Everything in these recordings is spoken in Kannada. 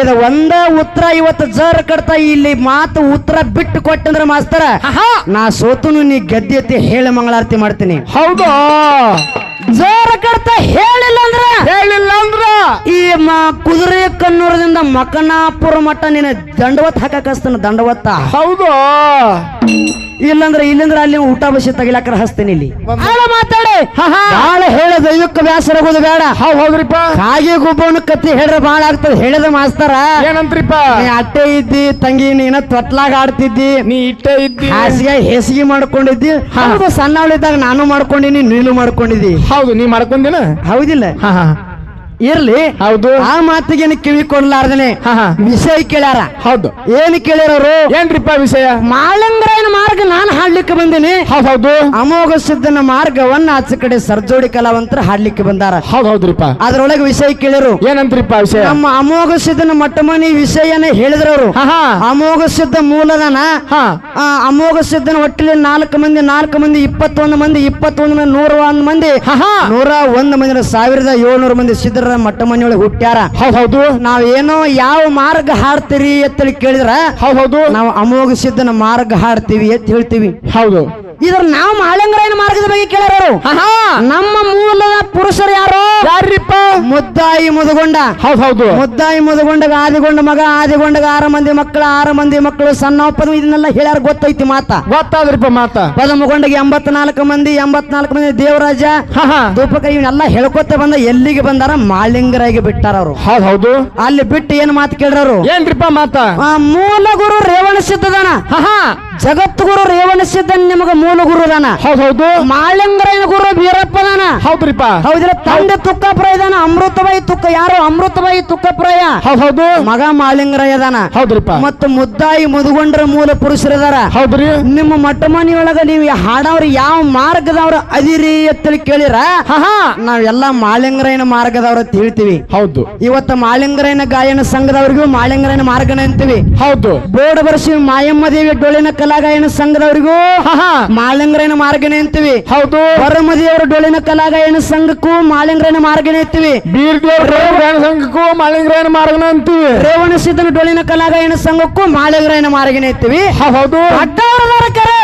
ಇದು ಒಂದ ಉತ್ತರ ಇವತ್ತು ಜರ್ ಕಡ್ತಾ ಇಲ್ಲಿ ಮಾತು ಉತ್ತರ ಬಿಟ್ಟು ಕೊಟ್ಟಂದ್ರ ಮಾಸ್ತರ ನಾ ಸೋತುನು ನೀ ಗದ್ಯತೆ ಹೇಳಿ ಮಂಗಳಾರತಿ ಮಾಡ್ತೀನಿ. ಹೌದು. ಜೋರ ಕಡ್ತಾ ಹೇಳಿಲ್ಲ ಅಂದ್ರ? ಹೇಳಿಲ್ಲ ಅಂದ್ರ? ಈ ಮ ಕುದುರೆ ಕನ್ನೂರದಿಂದ ಮಕನಾಪುರ ಮಠ ನಿನ್ನ ದಂಡವತ್ ಹಾಕಕಸ್ತನ ದಂಡವತ್ತ? ಹೌದು. ಇಲ್ಲಂದ್ರ ಇಲ್ಲಂದ್ರೆ ಅಲ್ಲಿ ಊಟ ಬಸಿ ತಗಿಲಾಕರ ಹಸ್ತೀನಿ ಇಲ್ಲಿ. ಮಾತಾಡಿ. ಬಾಳ ಹೇಳ ದೈವಕ್ಕೆ ಬ್ಯಾಸರಾಗೋದು ಬೇಡ. ಹೌದ್ ಹೌದ್ರಿಪ್ಪ. ಕಾಗೆ ಗುಬ್ಬನ ಕತ್ತಿ ಹೇಳ್ರೆ ಬಾಳ ಆಗ್ತದೆ. ಹೇಳದ ಮಾಸ್ತಾರ. ಏನಂತ್ರಿಪ್ಪ? ನೀ ಅಟ್ಟೆ ಇದ್ದಿ ತಂಗಿ ನೀನ ತೊಟ್ಲಾಗ ಆಡ್ತಿದ್ದಿ. ನೀ ಇಟ್ಟೆ ಇದ್ದಿ. ಹಾಸಿಗೆ ಹೆಸಿಗೆ ಮಾಡ್ಕೊಂಡಿದ್ದಿ. ಹೌದು ಸಣ್ಣವಳಿದ್ದಾಗ ನಾನು ಮಾಡ್ಕೊಂಡಿನಿ ನೀನು ಮಾಡ್ಕೊಂಡಿದ್ದಿ ಹೌದು ನೀ ಮಾಡ್ಕೊಂಡಿನ? ಹೌದಿಲ್ಲ. ಹಾ ಹಾ. ಇರ್ಲಿ. ಹೌದು. ಆ ಮಾತಿಗೆ ಕಿವಿ ಕೊಡ್ಲಾರ್ದನೆ? ವಿಷಯ ಕೇಳ್ಯಾರ. ಹೌದು. ಏನ್ ಕೇಳ್ಯಾರವ್ರು? ಏನ್ರಿಪ್ಪ ವಿಷಯ? ಮಾಳಂಗರಾಯನ ಮಾರ್ಗ ನಾನು ಹಾಡ್ಲಿಕ್ಕೆ ಬಂದಿನಿ. ಹೌದ್ ಹೌದು. ಅಮೋಘ ಸಿದ್ಧನ ಮಾರ್ಗವನ್ನ ಆಚೆ ಕಡೆ ಸರ್ಜೋಡಿ ಕಲಾವಂತರ ಹಾಡ್ಲಿಕ್ಕೆ ಬಂದಾರ. ಹೌದ್ ಹೌದ್ರಿಪ್ಪ. ಅದ್ರೊಳಗೆ ವಿಷಯ ಕೇಳಿರು ಏನಂತ್ರಿಪ್ಪ ವಿಷಯ? ನಮ್ಮ ಅಮೋಘ ಸಿದ್ಧನ ಮಟ್ಟಮನಿ ವಿಷಯನ ಹೇಳಿದ್ರವ್ರು. ಅಮೋಘ ಸಿದ್ಧ ಮೂಲದನ? ಹಾ. ಆ, ಅಮೋಘ ಸಿದ್ಧನ ಒಟ್ಟಿಲಿ ನಾಲ್ಕು ಮಂದಿ ನಾಲ್ಕು ಮಂದಿ ಇಪ್ಪತ್ತೊಂದು ಮಂದಿ ಇಪ್ಪತ್ತೊಂದು ನೂರ ಒಂದ್ ಮಂದಿ ನೂರ ಒಂದ್ ಮಂದಿ ಸಾವಿರದ ಏಳ್ನೂರು ಮಂದಿ ಸಿದ್ಧರ ಮಟ್ಟ ಮನೆಯೊಳಗೆ ಹುಟ್ಟ್ಯಾರ. ಹೌದು ಹೌದು. ಏನೋ ಯಾವ ಮಾರ್ಗ ಹಾಡ್ತೀರಿ ಅಂತೇಳಿ ಕೇಳಿದ್ರ ಹೌದ್ ಹೌದು. ನಾವು ಅಮೋಘ ಸಿದ್ಧನ ಮಾರ್ಗ ಹಾಡ್ತೀವಿ ಅಂತ ಹೇಳ್ತೀವಿ. ಹೌದು. ಇದ್ರ ನಾವು ಮಾಳಂಗರಾಯನ ಮಾರ್ಗದ ಬಗ್ಗೆ ಕೇಳಾರು ನಮ್ಮ ಮೂಲದ ಪುರುಷರು ಯಾರು? ಯಾರಿಪ್ಪ ಮುದ್ದಾಯಿ ಮುದುಗೊಂಡ. ಹೌದು ಹೌದು. ಮುದ್ದಾಯಿ ಮುದುಗೊಂಡಗ ಆದಿಗೊಂಡ ಮಗ ಆದಿಗೊಂಡಗ ಆರು ಮಂದಿ ಮಕ್ಕಳು ಆರು ಮಂದಿ ಮಕ್ಕಳು ಸಣ್ಣ ಪದ ಇದನ್ನೆಲ್ಲ ಹೇಳ್ಯಾರ ಗೊತ್ತೈತಿ ಮಾತ. ಗೊತ್ತಾದ್ರಿಪ್ಪ ಮಾತ. ಪದಮಗೊಂಡಗೆ ಎಂಬತ್ನಾಲ್ಕು ಮಂದಿ ಎಂಬತ್ನಾಲ್ಕು ಮಂದಿ ದೇವರಾಜ. ದೂಪಕ ಇವನ್ನೆಲ್ಲ ಹೇಳ್ಕೊತ ಬಂದ ಎಲ್ಲಿಗೆ ಬಂದಾರ? ಮಾಳಿಂಗರಾಗಿ ಬಿಟ್ಟಾರ ಅವರು. ಹೌದ್ ಹೌದು. ಅಲ್ಲಿ ಬಿಟ್ಟು ಏನ್ ಮಾತು ಕೇಳ್ರವ್ರು ಏನ್ರಿಪ್ಪ ಮಾತ? ಮೂಲ ಗುರು ರೇವಣ ಸಿದ್ಧದಾನ. ಹಾ ಹಾ ಜಗದ್ಗುರು ರೇವಣ ಸಿದ್ಧನ್ ನಿಮಗೆ ಮೂಲ ಗುರುದಾನ ಹೌದೌದು ಹೌದ್ ಹೌದು. ಮಾಳಿಂಗರಾಯನ ಗುರು ಬೀರಪ್ಪದಾನ ಹೌದ್ರಿಪ್ಪ ಹೌದಿಲ್ಲ ತಂದೆ ತುಕ್ಕಪ್ರಾಯ ಇದಾನ ಅಮೃತಬಾಯಿ ತುಕ್ಕ. ಯಾರು? ಅಮೃತಬಾಯಿ ತುಕ್ಕಪ್ರಾಯ ಹೌದ್ ಹೌದು. ಮಗ ಮಾಳಿಂಗರಾಯ ಅದಾನ ಹೌದ್ರಿಪ್ಪ ಮತ್ತ ಮುದ್ದಾಯಿ ಮುದುಗೊಂಡ್ರ ಮೂಲ ಪುರುಷರದಾರ ಹೌದ್ರಿ. ನಿಮ್ಮ ಮಠ ಮನೆಯೊಳಗ ನೀವು ಹಾಡವ್ರ ಯಾವ ಮಾರ್ಗದವ್ರ ಅದಿರಿ ಅಂತೇಳಿ ಕೇಳಿರ? ನಾವೆಲ್ಲ ಮಾಳಿಂಗರಾಯನ ಮಾರ್ಗದವ್ರ ಅಂತ ಹೇಳ್ತೀವಿ. ಹೌದು. ಇವತ್ತ ಮಾಲಿಂಗರಾಯನ ಗಾಯನ ಸಂಘದವ್ರಿಗೂ ಮಾಲಿಂಗರಾಯನ ಮಾರ್ಗನ ಅಂತೀವಿ. ಹೌದು. ಬೋರ್ಡ್ ಬರ್ಸಿ ಮಾಯಮ್ಮ ದೇವಿ ಕಲಾ ಗಾಯನ ಸಂಘದವ್ರಿಗೂ ಹಾ ಮಾರ್ಗನೇ ಅಂತೀವಿ. ಹೌದು. ಹೊರಮದಿಯವರ ಡೊಳ್ಳಿನ ಕಲಾಗಾಯನ ಸಂಘಕ್ಕೂ ಮಾಳಿಂಗರಾಯನ ಮಾರ್ಗನೆ ಎತ್ತಿವಿ ಸಂಘಕ್ಕೂ ಮಾಲಿಂಗ್ರಾಯನ ಮಾರ್ಗನ ಅಂತೀವಿ. ರೇವಣ ಸಿದ್ಧನ ಡೊಳ್ಳಿನ ಕಲಾಗಾಯಣ ಸಂಘಕ್ಕೂ ಮಾಳಿಂಗರಾಯನ ಮಾರ್ಗನ ಎತ್ತಿವಿ ಹೌದ್. ಅಡ್ಡವರದಾರ ಕರೆ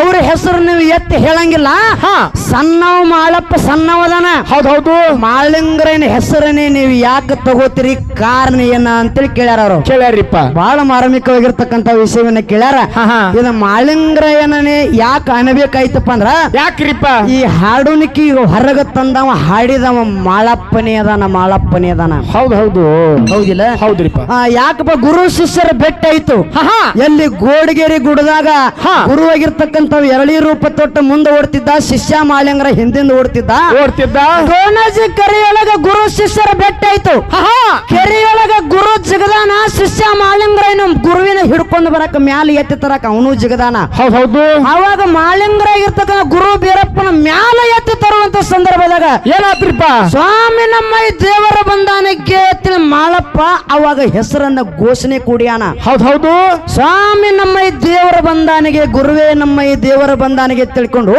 ಅವ್ರ ಹೆಸರು ನೀವು ಎತ್ತಿ ಹೇಳಂಗಿಲ್ಲ. ಹಾ. ಸಣ್ಣವ ಮಾಳಪ್ಪ ಸಣ್ಣವದನ. ಹೌದೌದು ಹೌದು. ಮಾಳಿಂಗರಾಯನ ಹೆಸರನ್ನೇ ನೀವು ಯಾಕೆ ತಗೋತೀರಿ? ಕಾರಣ ಏನ ಅಂತೇಳಿ ಕೇಳ್ಯಾರ ಅವರು. ಕೇಳ್ಯಾರಿಪ್ಪ. ಬಹಳ ಮಾರ್ಮಿಕವಾಗಿರ್ತಕ್ಕಂತ ವಿಷಯವನ್ನ ಕೇಳ್ಯಾರ. ಹಾ ಮಾಳಿಂಗ್ರ ಇದು ಮಾಳಿಂಗರಾಯನೇ ಯಾಕೆ ಅನಬೇಕಾಯ್ತಪ್ಪ ಅಂದ್ರ ಯಾಕ್ರಿಪ್ಪ? ಈ ಹಾಡುನಿಕಿ ಹೊರಗ ತಂದವ ಹಾಡಿದವ ಮಾಳಪ್ಪನೇ ಅದಾನ ಮಾಳಪ್ಪನೇ ಅದಾನ. ಹೌದ್ ಹೌದು. ಹೌದಿಲ್ಲ? ಹೌದ್ರಿಪ್ಪ. ಯಾಕಪ್ಪ ಗುರು ಶಿಷ್ಯರ ಬೆಟ್ಟ ಆಯ್ತು. ಎಲ್ಲಿ ಗೋಡಗೇರಿ ಗುಡದಾಗ ಹಾ. ಗುರುವಾಗಿರ್ತಕ್ಕಂಥ ಎರಳಿ ರೂಪ ತೊಟ್ಟ ಮುಂದೆ ಓಡ್ತಿದ್ದ ಶಿಷ್ಯ ಮಾಲಿಂಗರ ಹಿಂದಿಂದ ಓಡ್ತಿದ್ದ. ಓಡ್ತಿದ್ದ? ಡೋಣಜಿ ಕೆರೆಯೊಳಗ ಗುರು ಶಿಷ್ಯರ ಬೆಟ್ಟ ಆಯ್ತು ಕೆರೆಯೊಳಗ ಗುರು ಜಿಗದಾನ ಶಿಷ್ಯ ಮಾಲಿಂಗರ ಗುರುವಿನ ಹಿಡ್ಕೊಂಡು ಬರಕ ಮ್ಯಾಲ ಎತ್ತಿ ತರಕ ಅವನು ಜಗದಾನ. ಹೌದ್ ಹೌದು. ಅವಾಗ ಮಾಲಿಂಗರಾಗಿರ್ತಕ್ಕಂಥ ಗುರು ಬೀರಪ್ಪನ ಮ್ಯಾಲ ಎತ್ತಿ ತರುವಂತ ಸಂದರ್ಭದಾಗ ಏನಾತ್ರಿಪ್ಪ ಸ್ವಾಮಿ ನಮ್ಮ ದೇವರ ಬಂದಾನಕ್ಕೆ ಎತ್ತಿನ ಮಾಳಪ್ಪ ಅವಾಗ ಹೆಸರನ್ನ ಘೋಷಣೆ ಕೂಡಿಯಾನ? ಹೌದೌದು ಹೌದು. ಸ್ವಾಮಿ ನಮ್ಮ ಈ ದೇವರ ಬಂದಾನಿಗೆ ಗುರುವೇ ನಮ್ಮ ಈ ದೇವರ ಬಂದಾನಿಗೆ ತಿಳ್ಕೊಂಡು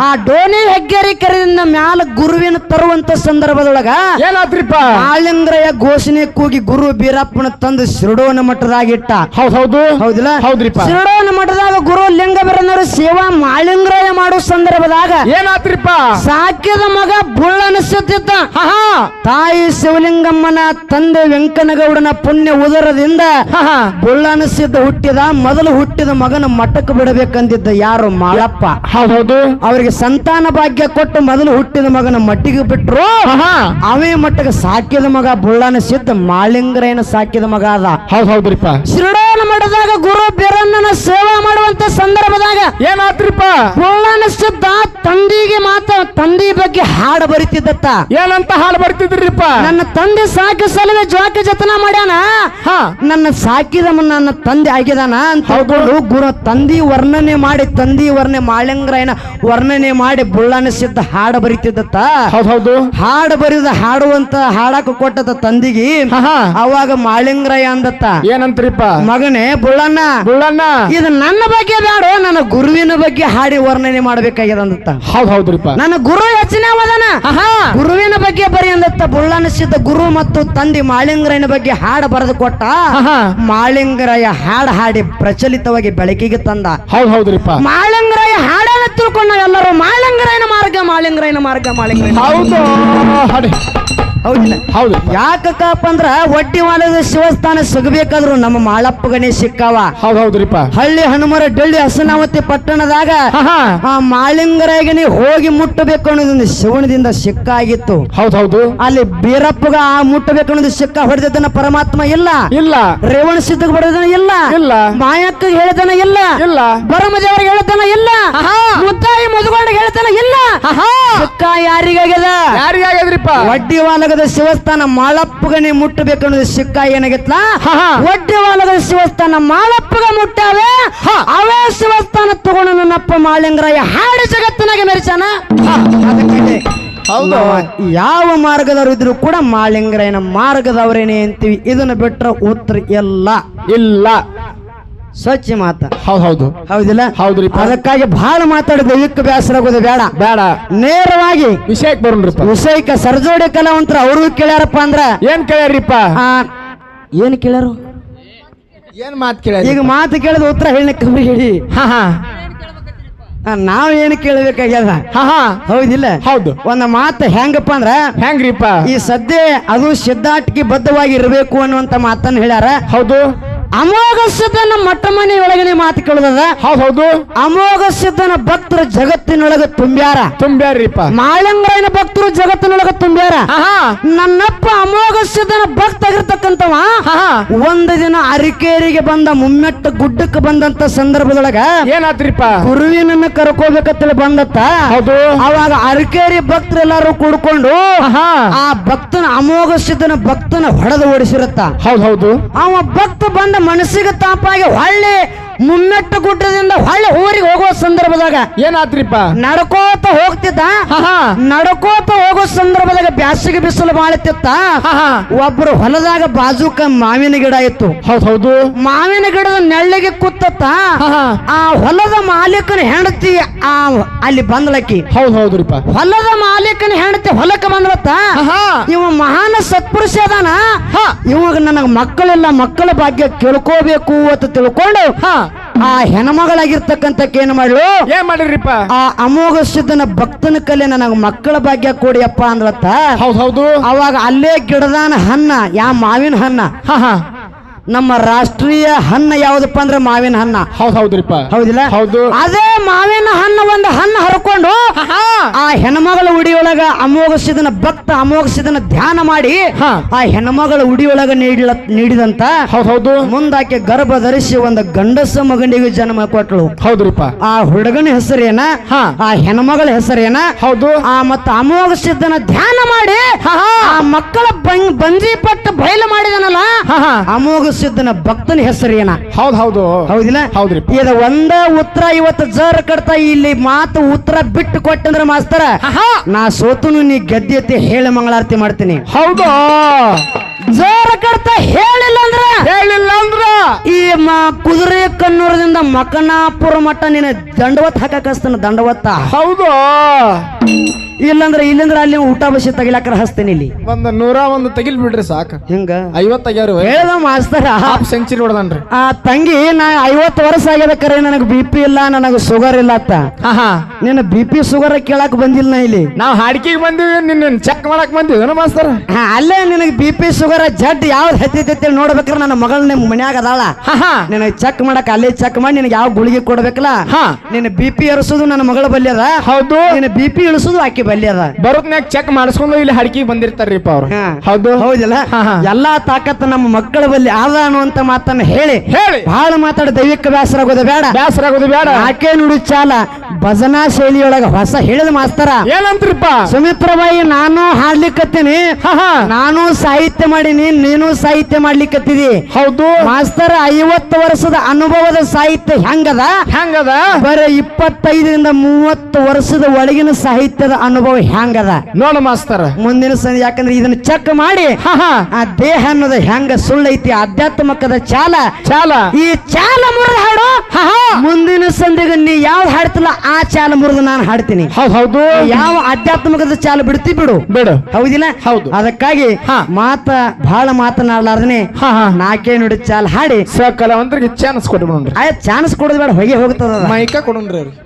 ಆ ಡೋನಿ ಹೆಗ್ಗೇರಿ ಕರೆದಿಂದ ಮ್ಯಾಲ ಗುರುವಿನ ತರುವಂತ ಸಂದರ್ಭದೊಳಗ ಏನಾದ್ರಿಪ್ಪ? ಆಳಿಂಗ್ರಯ ಘೋಷಣೆ ಕೂಗಿ ಗುರು ಬೀರಪ್ಪನ ತಂದು ಶಿರಡೋನ ಮಠದಾಗಿಟ್ಟ ಹೌದೌದು ಹೌದ್ ಹೌದು. ಹೌದಿಲ್ಲ? ಹೌದ್ರಿಪ್ಪ. ಶಿರಡೋನ ಮಠದಾಗ ಗುರು ಲಿಂಗ ಬೀರನವರು ಸೇವಾ ಮಾಳಿಂಗ್ರಯ ಮಾಡೋ ಸಂದರ್ಭದಾಗ ಏನಾತ್ರಿಪ್ಪ ಸಾಕಿದ ಮಗ ಬುಳ್ಳನ ಹಾ. ತಾಯಿ ಶಿವಲಿಂಗಮ್ಮನ ತಂದೆ ವೆಂಕನಗೌಡನ ಪುಣ್ಯ ಉದರದಿಂದ ಬುಳ್ಳಾನ ಹುಟ್ಟಿದ ಮೊದಲು ಹುಟ್ಟಿದ ಮಗನ ಮಠಕ್ಕೆ ಬಿಡಬೇಕಂದಿದ್ದ ಯಾರು ಮಾಳಪ್ಪ? ಹೌದ್. ಅವರಿಗೆ ಸಂತಾನ ಭಾಗ್ಯ ಕೊಟ್ಟು ಮೊದಲು ಹುಟ್ಟಿದ ಮಗನ ಮಟ್ಟಿಗೆ ಬಿಟ್ರು. ಅವೇ ಮಟ್ಟಕ್ಕೆ ಸಾಕಿದ ಮಗ ಬುಳ್ಳಾನ ಸಿದ್ಧ ಮಾಳಿಂಗರೇನ ಸಾಕಿದ ಮಗ ಅದ ಹೌದು ಹೌದ್ರಿಪ್ಪ. ಶಿರಡೋನ ಮಠದಾಗ ಗುರು ಬೀರಣ್ಣನ ಸೇವಾ ಮಾಡುವಂತ ಸಂದರ್ಭದಾಗ ಏನಾತ್ರಿಪ್ಪ? ಬುಳ್ಳನ ಸಿದ್ಧ ತಂದಿಗೆ ಮಾತ ತಂದಿ ಬಗ್ಗೆ ಹಾಡು ಬರಿತಿದ್ದತ್ತ. ಏನಂತ ಹಾಡು ಬರ್ತಿದ್ರಿಪ್ಪ? ನನ್ನ ತಂದೆ ಸಾಕಿ ಸಲುವೆ ಜೋಕ ಜತನ ಮಾಡ್ಯಾನ. ಹಾ. ನನ್ನ ಸಾಕಿದ ನನ್ನ ತಂದೆ ಆಗಿದಾನ ಅಂತ ಹೇಳ್ಕೊಂಡು ಗುರು ತಂದಿ ವರ್ಣನೆ ಮಾಡಿ ತಂದಿ ವರ್ಣನೆ ಮಾಳಂಗ್ರಾಯನ ವರ್ಣನೆ ಮಾಡಿ ಬುಳ್ಳನ ಸಿದ್ಧ ಹಾಡು ಬರಿತಿದ್ದತ್ತ. ಹೌದೌದು ಹೌದು. ಹಾಡು ಬರಿದ ಹಾಡುವಂತ ಹಾಡಕ ಕೊಟ್ಟದ ತಂದಿಗಿ ಅವಾಗ ಮಾಳಿಂಗ್ರಾಯ ಅಂದತ್ತ. ಏನಂತ್ರಿಪ್ಪ? ಮಗ ಹುಡುಗನೇ ಬುಳ್ಳಣ್ಣ. ಬುಳ್ಳಣ್ಣ. ಇದು ನನ್ನ ಬಗ್ಗೆ ಬೇಡ ನನ್ನ ಗುರುವಿನ ಬಗ್ಗೆ ಹಾಡಿ ವರ್ಣನೆ ಮಾಡ್ಬೇಕಾಗ್ಯದ ಅಂದತ್ತ ಹೌದ್ ಹೌದ್ರಿಪ್ಪ. ನನ್ನ ಗುರು ಹೆಚ್ಚಿನ ವದನ ಆಹಾ. ಗುರುವಿನ ಬಗ್ಗೆ ಬರಿ ಅಂದತ್ತ ಬುಳ್ಳಣ್ಣ ಸಿದ್ಧ ಗುರು ಮತ್ತು ತಂದೆ ಮಾಳಿಂಗರಾಯನ ಬಗ್ಗೆ ಹಾಡು ಬರೆದು ಕೊಟ್ಟ. ಮಾಳಿಂಗರಾಯ ಹಾಡು ಹಾಡಿ ಪ್ರಚಲಿತವಾಗಿ ಬೆಳಕಿಗೆ ತಂದ. ಹೌದ್ ಹೌದ್ರಿಪ್ಪ. ಮಾಳಿಂಗರಾಯ ಹಾಡನ್ನ ತಿಳ್ಕೊಂಡ ಎಲ್ಲರೂ ಮಾಳಿಂಗರಾಯನ ಮಾರ್ಗ ಮಾಳಿಂಗರಾಯನ ಮಾರ್ಗ ಮಾಳಿಂಗರಾಯನ ಹೌದು. ಹೌದಿಲ್ಲ? ಹೌದು. ಯಾಕಪ್ಪ ಅಂದ್ರ ಒಡ್ಡಿ ಮಾಲದ ಶಿವಸ್ಥಾನ ಸಿಗಬೇಕಾದ್ರು ನಮ್ಮ ಮಾಳಪ್ಪ ಗಣೇಶ್ ಸಿಕ್ಕಾವ. ಹೌದ್ ಹೌದ್ರಿಪ್ಪ. ಹಳ್ಳಿ ಹನುಮರ ಡಳ್ಳಿ ಹಸನಾವತಿ ಪಟ್ಟಣದಾಗ ಆ ಮಾಳಿಂಗರಾಯಗನಿ ಹೋಗಿ ಮುಟ್ಟಬೇಕು ಅನ್ನೋದೊಂದು ಶಿವನದಿಂದ ಸಿಕ್ಕ ಆಗಿತ್ತು ಹೌದ್ ಹೌದು. ಅಲ್ಲಿ ಬೀರಪ್ಪಗ ಆ ಮುಟ್ಟಬೇಕು ಅನ್ನೋದು ಸಿಕ್ಕ ಹೊಡೆದನ ಪರಮಾತ್ಮ ಇಲ್ಲ. ಇಲ್ಲ. ರೇವಣ ಸಿದ್ಧಗ್ ಬಡದನ ಇಲ್ಲ. ಇಲ್ಲ. ಮಾಯಕ್ಕ ಹೇಳದನ ಇಲ್ಲ. ಇಲ್ಲ. ಬರಮದೇವರಿಗೆ ಹೇಳದನ ಇಲ್ಲ. ಮುತ್ತಾಯಿ ಮದುಗೊಂಡ ಹೇಳ್ತಾನ ಇಲ್ಲ. ಸಿಕ್ಕ ಯಾರಿಗಾಗ್ಯದ? ಯಾರಿಗಾಗ್ಯದ್ರಿಪ್ಪ? ವಡ್ಡಿ ವಾಲಗದ ಶಿವಸ್ಥಾನ ಮಾಳಪ್ಪಗನೆ ಮುಟ್ಟಬೇಕನ್ನೋದು ಸಿಕ್ಕ ಏನಾಗಿತ್ಲ ಒಡ್ಡೆ ವಾಲಗದ ಶಿವಸ್ಥಾನ ಮಾಳಪ್ಪಗ ಮುಟ್ಟಾವೆ. ಅವೇ ಶಿವಸ್ಥಾನ ತಗೊಂಡು ನನ್ನಪ್ಪ ಮಾಳಿಂಗರಾಯ ಹಾಡು ಜಗತ್ತಿನಾಗೆ ಮೆರೆಸಾನ ಅದಕ್ಕೆ ಹೌದು. ಯಾವ ಮಾರ್ಗದವರು ಇದ್ರು ಕೂಡ ಮಾಳಿಂಗರಾಯನ ಮಾರ್ಗದವರೇನೆ ಅಂತೀವಿ. ಇದನ್ನ ಬಿಟ್ಟರೆ ಉತ್ತರ ಎಲ್ಲ ಇಲ್ಲ. ಸ್ವಚ್ಛ ಮಾತ. ಹೌದು ಹೌದು. ಹೌದಿಲ್ಲ? ಹೌದ್ರಿ ಅದಕ್ಕಾಗಿ ಬಹಳ ಮಾತಾಡಿದ ಇಕ್ಕ ಬೇಸರ ಆಗೋದು ಬೇಡ. ಬೇಡ. ನೇರವಾಗಿ ವಿಷಯಕ್ಕೆ ಬರೋಣ್ರಿಪ್ಪ ವಿಷಯಕ್ಕೆ ಸರ್ಜೋಡಿ ಕಲಾವಂತರ ಅವರು ಕೇಳ್ಯಾರಪ್ಪ ಅಂದ್ರ ಏನ್ ಕೇಳ್ಯಾರಿಪ್ಪ ಏನ್ ಕೇಳ್ಯಾರು? ಏನ್ ಮಾತು ಕೇಳ ಈಗ ಮಾತು ಕೇಳಿದ ಉತ್ತರ ಹೇಳಿ ಕಮ್ಮಿ ಹೇಳಿ. ಹಾ ಹಾ. ನಾವ್ ಏನು ಕೇಳಬೇಕಾಗ್ಯದ? ಹಾ ಹಾ. ಹೌದಿಲ್ಲ? ಹೌದು. ಒಂದ್ ಮಾತು ಹೆಂಗಪ್ಪ ಅಂದ್ರ ಹೆಂಗ್ರಿಪ್ಪ ಈ ಸದ್ಯ ಅದು ಸಿದ್ಧಾಟಿಕೆ ಬದ್ಧವಾಗಿ ಇರಬೇಕು ಅನ್ನುವಂತ ಮಾತನ್ನ ಹೇಳ್ಯಾರ. ಹೌದು. ಅಮೋಘ ಸಿದ್ಧನ ಮೊಟ್ಟ ಮನೆ ಒಳಗನೆ ಮಾತು ಕೇಳದ ಹೌದ್ ಹೌದು. ಅಮೋಘ ಸಿದ್ಧನ ಭಕ್ತರು ಜಗತ್ತಿನೊಳಗ ತುಂಬ್ಯಾರ? ತುಂಬ್ಯಾರಿಪ್ಪ. ಮಾಳಂಗರಾಯನ ಭಕ್ತರು ಜಗತ್ತಿನೊಳಗ ತುಂಬ್ಯಾರ? ನನ್ನಪ್ಪ ಅಮೋಘ ಸಿದ್ಧನ ಭಕ್ತ ಆಗಿರ್ತಕ್ಕಂಥವ? ಒಂದು ದಿನ ಅರಿಕೇರಿಗೆ ಬಂದ ಮುಮ್ಮೆಟ್ಟ ಗುಡ್ಡಕ್ಕೆ ಬಂದಂತ ಸಂದರ್ಭದೊಳಗ ಏನಾತ್ರಿಪ್ಪ ಗುರುವಿನನ್ನ ಕರ್ಕೋಬೇಕಂತೇಳಿ ಬಂದತ್ತ? ಹೌದು. ಅವಾಗ ಅರಿಕೇರಿ ಭಕ್ತರೆಲ್ಲರೂ ಕೂಡ್ಕೊಂಡು ಆ ಭಕ್ತನ ಅಮೋಘ ಸಿದ್ಧನ ಭಕ್ತನ ಹೊಡೆದು ಓಡಿಸಿರತ್ತ. ಹೌದ್ ಹೌದು. ಅವ ಭಕ್ತ ಬಂದ ಮನಸ್ಸಿಗೆ ತಾಪಾಗಿ ಹೊಳ್ಳಿ ಮುಮ್ಮೆಟ್ಟ ಗುಡ್ಡದಿಂದ ಹೊಳ್ಳಿ ಊರಿಗೆ ಹೋಗುವ ಸಂದರ್ಭದಾಗ ಏನಾತ್ರಿಪ್ಪ ನಡ್ಕೋತ ಹೋಗ್ತಿದ್ದ? ನಡ್ಕೋತ ಹೋಗೋ ಸಂದರ್ಭದಾಗ ಬ್ಯಾಸಿಗೆ ಬಿಸಿಲು ಮಾಡುತ್ತಿತ್ತ ಒಬ್ರು ಹೊಲದಾಗ ಬಾಜುಕ ಮಾವಿನ ಗಿಡ ಇತ್ತು. ಹೌದು ಹೌದು. ಮಾವಿನ ಗಿಡದ ನೆಳ್ಳಿಗೆ ಕೂತತ್ತ ಆ ಹೊಲದ ಮಾಲೀಕನ ಹೆಂಡತಿ ಆ ಅಲ್ಲಿ ಬಂದ್ಲಕ್ಕಿ ಹೌದು ಹೌದ್ರಿಪ್ಪ ಹೊಲದ ಮಾಲೀಕನ ಹೆಂಡತಿ ಹೊಲಕ್ಕೆ ಬಂದ್ರತ್ತ ಇವ ಮಹಾನ ಸತ್ಪುರುಷ ಅದಾನ? ಹಾ. ಇವಾಗ ನನಗ ಮಕ್ಕಳೆಲ್ಲ ಮಕ್ಕಳ ಭಾಗ್ಯ ಕೇಳ್ಕೋಬೇಕು ಅಂತ ತಿಳ್ಕೊಂಡು ಹಾ. ಆ ಹೆಣ್ಮಗಳಾಗಿರ್ತಕ್ಕಂತ ಏನ್ ಮಾಡ್ಲು? ಏನ್ ಮಾಡಿರಿಪ್ಪ ಆ ಅಮೋಘ ಸಿದ್ಧನ ಭಕ್ತನ ಕಲೆ ನನಗ ಮಕ್ಕಳ ಭಾಗ್ಯ ಕೊಡಿಯಪ್ಪ ಅಂದ್ರತ್ತ. ಹೌದ್ ಹೌದು. ಅವಾಗ ಅಲ್ಲೇ ಗಿಡದಾನ ಹಣ್ಣ ಯಾ ಮಾವಿನ ಹಣ್ಣ. ಹಾ ಹಾ. ನಮ್ಮ ರಾಷ್ಟ್ರೀಯ ಹಣ್ಣ ಯಾವ್ದಪ್ಪ ಅಂದ್ರೆ ಮಾವಿನ ಹಣ್ಣ. ಹೌದ್ ಹೌದ್ರಿಪ್ಪ. ಹೌದಿಲ್ಲ? ಹೌದು. ಅದೇ ಮಾವಿನ ಹಣ್ಣ ಒಂದು ಹಣ್ಣು ಹರ್ಕೊಂಡು ಆ ಹೆಣ್ಮಗಳ ಉಡಿಯೊಳಗ ಒಳಗ ಸಿದ್ಧನ ಭಕ್ತ ಅಮೋಘ ಸಿದ್ಧನ ಧ್ಯಾನ ಮಾಡಿ. ಆ ಹೆಣ್ಮಗಳ ಉಡಿಯೊಳಗ ನೀಡಿಲ ನೀಡಿದಂತ ಹೌದ್ ಹೌದು. ಮುಂದಾಕೆ ಗರ್ಭ ಧರಿಸಿ ಒಂದು ಗಂಡಸ ಮಗನಿಗೆ ಜನ್ಮ ಕೊಟ್ಟಳು ಹೌದ್ರಿಪ್ಪ. ಆ ಹುಡುಗನ ಹೆಸರೇನ? ಹಾ. ಆ ಹೆಣ್ಮಗಳ ಹೆಸರೇನ? ಹೌದು. ಆ ಮತ್ತ ಅಮೋಘಸಿದ್ದನ ಧ್ಯಾನ ಮಾಡಿ ಆ ಮಕ್ಕಳ ಬಂ- ಬಂಜಿ ಪಟ್ಟು ಬಯಲು ಮಾಡಿದನಲ್ಲ? ಅಮೋಘ ಸಿದ್ಧನ ಭಕ್ತನ ಹೆಸರೇನ ಹೌದ್ ಹೌದು. ಹೌದಿಲ್ಲ? ಹೌದ್ರಿ. ಇದ ಒಂದ ಉತ್ತರ ಇವತ್ತು ಜರ್ ಕಡ್ತಾ ಇಲ್ಲಿ ಮಾತು ಉತ್ತರ ಬಿಟ್ಟು ಕೊಟ್ಟಂದ್ರೆ ಮಾಸ್ತರ ನಾ ಸೋತುನು ನೀ ಗದ್ಯತೆ ಹೇಳಿ ಮಂಗಳಾರತಿ ಮಾಡ್ತೀನಿ. ಹೌದು. ಜೋರ ಕಡ್ತ ಹೇಳಿಲ್ಲ ಅಂದ್ರ ಹೇಳಿಲ್ಲ ಅಂದ್ರ ಈ ಮ ಕುದುರೆ ಕನ್ನೂರದಿಂದ ಮಕನಾಪುರ ಮಠ ನಿನ್ನ ದಂಡವತ್ ಹಾಕಕಸ್ತನ ದಂಡವತ್ತ. ಹೌದು. ಇಲ್ಲಂದ್ರ ಇಲ್ಲಂದ್ರ ಅಲ್ಲಿ ಊಟ ಬಸಿ ತಗಿಲಾಕರ ಹಸ್ತೇನೆ ಇಲ್ಲಿ. ಒಂದ್ ನೂರ ಒಂದು ತೆಗಿಲ್ ಬಿಡ್ರಿ ಸಾಕ. ಹಿಂಗ? ಐವತ್ ತೆಗ್ಯಾರು ಹೇಳ್ದ ಮಾಸ್ತರ. ಹಾಫ್ ಸೆಂಚುರಿ ಹೊಡೆದನ್ರಿ. ಆ ತಂಗಿ ನಾ ಐವತ್ತು ವರ್ಷ ಆಗ್ಯದ ಕರೆ ನನಗೆ ಬಿ ಪಿ ಇಲ್ಲ ನನಗೆ ಶುಗರ್ ಇಲ್ಲ ಅತ್ತ ಹಾ ಹಾ. ನಿನ್ನ ಬಿ ಪಿ ಶುಗರ್ ಕೇಳಕ್ ಬಂದಿಲ್ಲ ನಾ ಇಲ್ಲಿ. ನಾವ್ ಹಾಡ್ಕಿಗ್ ಬಂದಿವಿ ನಿನ್ನ ಚೆಕ್ ಮಾಡಕ್ ಬಂದಿವಿ ಮಾಸ್ತರ? ಹಾ, ಅಲ್ಲೇ ನಿನಗೆ ಬಿ ಪಿ ಶುಗರ್ ಜಡ್ ಯಾವ್ದು ಹತ್ತೈತಿ ನೋಡ್ಬೇಕ್ರ ನನ್ನ ಮಗಳ ನಿಮ್ ಮನ್ಯಾಗ ಅದಾಳ. ಹಾ ಹಾ. ನಿನಗೆ ಚೆಕ್ ಮಾಡಕ್ ಅಲ್ಲೇ ಚೆಕ್ ಮಾಡಿ ನಿನಗೆ ಯಾವ ಗುಳಿಗೆ ಕೊಡ್ಬೇಕಲ್ಲ. ಹಾ. ನಿನ್ನ ಬಿ ಪಿ ಏರಿಸೋದು ನನ್ನ ಮಗಳ ಬಲ್ಲಿ ಅದ. ಹೌದು. ನಿನ್ನ ಬಿ ಪಿ ಇಳಿಸೋದು ಆಕಿ ಬಲ್ಲಿ ಅದ. ಬರೋದ್ನಾಗ ಚೆಕ್ ಮಾಡಿಸ್ಕೊಂಡು ಇಲ್ಲಿ ಹಡಕಿಗೆ ಬಂದಿರ್ತಾರ್ರಿಪ್ಪ ಅವ್ರು. ಹಾ. ಹೌದು? ಹೌದಲ್ಲ? ಹಾ, ಹಾ. ಎಲ್ಲಾ ತಾಕತ್ ನಮ್ಮ ಮಕ್ಕಳ ಬಲ್ಲಿ ಆದ ಅನ್ನುವಂತ ಮಾತನ್ನ ಹೇಳಿ. ಹೇಳಿ. ಬಹಳ ಮಾತಾಡ ದೈವಿಕ ಬೇಸರ ಆಗೋದು ಬೇಡ. ಆಗೋದು ಬೇಡ. ಆಕೆ ನುಡಿ ಚಾಲ. ಭಜನಾ ಶೈಲಿಯೊಳಗ ಹೊಸ ಹೇಳಿದ ಮಾಸ್ತರ. ಏನಂತ್ರಿಪ್ಪ? ಸುಮಿತ್ರಬಾಯಿ ನಾನು ಹಾಡ್ಲಿಕ್ಕತ್ತೀನಿ ನಾನು ಸಾಹಿತ್ಯ ಮಾಡೀನಿ ನೀನು ಸಾಹಿತ್ಯ ಮಾಡ್ಲಿಕ್ಕತ್ತಿದಿ ಹೌದು. ಮಾಸ್ತರ ಐವತ್ತು ವರ್ಷದ ಅನುಭವದ ಸಾಹಿತ್ಯ ಹೆಂಗದ? ಹೆಂಗದ? ಬರೀ ಇಪ್ಪತ್ತೈದರಿಂದ ಮೂವತ್ತು ವರ್ಷದ ಒಳಗಿನ ಸಾಹಿತ್ಯದ ಅನುಭವ ಹೆಂಗದ? ನೋಡ ಮಾಸ್ತರ. ಮುಂದಿನ ಸಂಜೆ ಯಾಕಂದ್ರೆ ಇದನ್ನ ಚೆಕ್ ಮಾಡಿ. ಆ ದೇಹ ಅನ್ನೋದು ಹೆಂಗ ಸುಳ್ಳೈತಿ ಆಧ್ಯಾತ್ಮಕದ ಚಾಲ. ಚಾಲ. ಈ ಚಾಲ ಮುರಿದ ಹಾಡು ಸಂಧಿಗೆ ನೀ ಯಾವ್ದು ಹಾಡ್ತಿಲ್ಲ ಆ ಚಾಲ ಮುರಿದು ನಾನು ಹಾಡ್ತೀನಿ. ಹೌದ್ ಹೌದು. ಯಾವ ಆಧ್ಯಾತ್ಮಿಕದ ಚಾಲ ಬಿಡ್ತಿ ಬಿಡು. ಬಿಡು. ಹೌದಿಲ್ಲ? ಹೌದು. ಅದಕ್ಕಾಗಿ ಹಾ. ಮಾತ ಬಹಳ ಮಾತನಾಡಲಾರ್ದನೆ ಹಾ ಹಾ. ನಾಲ್ಕೇ ನುಡಿ ಚಾಲ ಹಾಡಿ. ಚಾನ್ಸ್ ಕೊಡ್ಬೇಡ ಆಯ್ತು ಚಾನ್ಸ್ ಕೊಡೋದು ಬೇಡ ಹೊಗೆ ಹೋಗ್ತದ ಮೈಕ ಕೊಡೋಣ್ರಿ ಅವ್ರಿಗೆ.